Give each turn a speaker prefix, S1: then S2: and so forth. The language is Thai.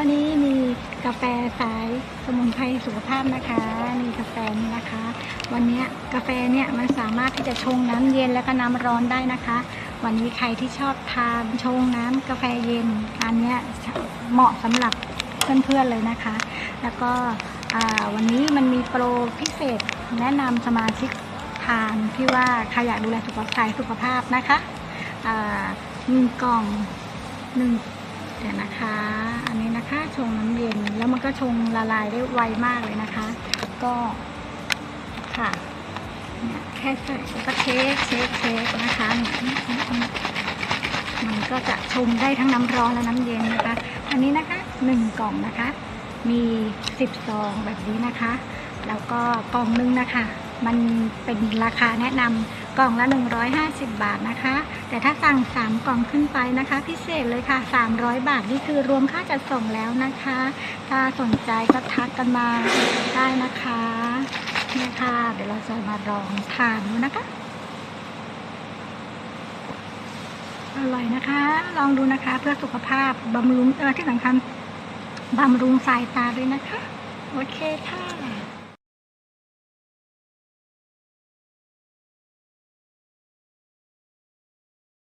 S1: วันนี้มีกาแฟสายสมุนไพรสุขภาพนะคะนี่กาแฟนี่นะคะ วันนี้กาแฟเนี่ยมันสามารถที่จะชงน้ำเย็นแล้วก็น้ำร้อนได้นะคะ วันนี้ใครที่ชอบทานชงน้ำกาแฟเย็นอันนี้เหมาะสำหรับเพื่อนๆเลยนะคะ แล้วก็วันนี้มันมีโปรพิเศษแนะนำสมาชิกทานที่ว่าใครอยากดูแลสุขภาพสุขภาพนะคะหนึ่งกล่องหนึ่ง เดี๋ยนะคะ อันนี้นะคะชงน้ำเย็นแล้วมันก็ชงละลายได้ไวมากเลยนะคะ ก็ค่ะเนี่ยแค่ใส่แล้วก็เช็คเช็คเช็คนะคะเนี่ยมันก็จะชงได้ทั้งน้ำร้อนและน้ำเย็นนะคะ อันนี้นะคะหนึ่งกล่องนะคะ มีสิบซองแบบนี้นะคะ แล้วก็กล่องหนึงนะคะ มันเป็นราคาแนะนำ กล่องละ 150 บาทนะคะ แต่ถ้าสั่ง 3 กล่องขึ้นไปนะคะ พิเศษเลยค่ะ 300 บาทนี่คือรวมค่าจัดส่งแล้วนะคะ ถ้าสนใจก็ทักกันมาได้นะคะเนี่ยค่ะ เดี๋ยวเราจะมาลองทานดูนะคะอร่อยนะคะ ลองดูนะคะเพื่อสุขภาพบำรุงเออที่สำคัญบำรุงสายตาด้วยนะคะ โอเคค่ะ